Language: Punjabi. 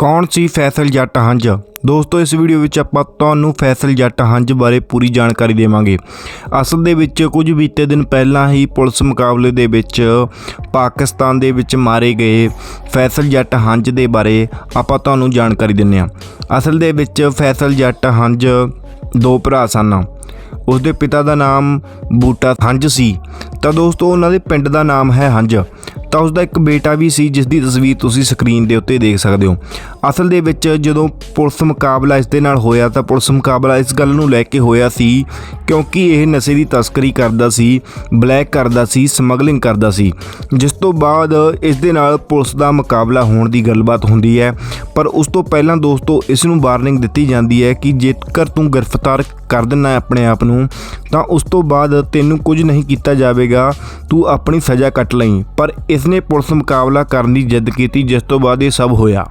ਕੌਣ ਸੀ ਫੈਸਲ ਜੱਟ ਹੰਝ? ਦੋਸਤੋ, ਇਸ ਵੀਡੀਓ ਵਿੱਚ ਆਪਾਂ ਤੁਹਾਨੂੰ ਫੈਸਲ ਜੱਟ ਹੰਝ ਬਾਰੇ ਪੂਰੀ ਜਾਣਕਾਰੀ ਦੇਵਾਂਗੇ। ਅਸਲ ਦੇ ਵਿੱਚ ਕੁਝ ਬੀਤੇ ਦਿਨ ਪਹਿਲਾਂ ਹੀ ਪੁਲਿਸ ਮੁਕਾਬਲੇ ਦੇ ਵਿੱਚ ਪਾਕਿਸਤਾਨ ਦੇ ਵਿੱਚ ਮਾਰੇ ਗਏ ਫੈਸਲ ਜੱਟ ਹੰਝ ਦੇ ਬਾਰੇ ਆਪਾਂ ਤੁਹਾਨੂੰ ਜਾਣਕਾਰੀ ਦਿੰਨੇ ਆ ਅਸਲ ਦੇ ਵਿੱਚ ਫੈਸਲ ਜੱਟ ਹੰਝ ਦੋ ਭਰਾ ਸਨ। ਉਸ ਦੇ ਪਿਤਾ ਦਾ ਨਾਮ ਬੂਟਾ ਹੰਝ ਸੀ। ਤਾਂ ਦੋਸਤੋ, ਉਹਨਾਂ ਦੇ ਪਿੰਡ ਦਾ ਨਾਮ ਹੈ ਹੰਝ। ਤਾਂ ਉਸ ਦਾ ਇੱਕ ਬੇਟਾ ਵੀ ਸੀ ਜਿਸ ਦੀ ਤਸਵੀਰ ਤੁਸੀਂ ਸਕਰੀਨ ਦੇ ਉੱਤੇ ਦੇਖ ਸਕਦੇ ਹੋ। ਅਸਲ ਦੇ ਵਿੱਚ ਜਦੋਂ ਪੁਲਿਸ ਮੁਕਾਬਲਾ ਇਸ ਦੇ ਨਾਲ ਹੋਇਆ ਤਾਂ ਪੁਲਿਸ ਮੁਕਾਬਲਾ ਇਸ ਗੱਲ ਨੂੰ ਲੈ ਕੇ ਹੋਇਆ ਸੀ, ਕਿਉਂਕਿ ਇਹ ਨਸ਼ੇ ਦੀ ਤਸਕਰੀ ਕਰਦਾ ਸੀ, ਬਲੈਕ ਕਰਦਾ ਸੀ, ਸਮਗਲਿੰਗ ਕਰਦਾ ਸੀ। ਜਿਸ ਤੋਂ ਬਾਅਦ ਇਸ ਦੇ ਨਾਲ ਪੁਲਿਸ ਦਾ ਮੁਕਾਬਲਾ ਹੋਣ ਦੀ ਗੱਲਬਾਤ ਹੁੰਦੀ ਹੈ, ਪਰ ਉਸ ਤੋਂ ਪਹਿਲਾਂ ਦੋਸਤੋ ਇਸ ਨੂੰ ਵਾਰਨਿੰਗ ਦਿੱਤੀ ਜਾਂਦੀ ਹੈ ਕਿ ਜੇਕਰ ਤੂੰ ਗ੍ਰਿਫਤਾਰ ਕਰ ਦਿੰਨਾ ਆਪਣੇ ਆਪ ਨੂੰ, ਤਾਂ ਉਸ ਤੋਂ ਬਾਅਦ ਤੈਨੂੰ ਕੁਝ ਨਹੀਂ ਕੀਤਾ ਜਾਵੇਗਾ, ਤੂੰ ਆਪਣੀ ਸਜ਼ਾ ਕੱਟ ਲਈ। ਪਰ ਇਸ ਨੇ ਪੁਲਿਸ ਮੁਕਾਬਲਾ ਕਰਨ ਦੀ ਜਿੱਦ ਕੀਤੀ ਜਿਸ ਤੋਂ ਬਾਅਦ ਇਹ ਸਭ ਹੋਇਆ।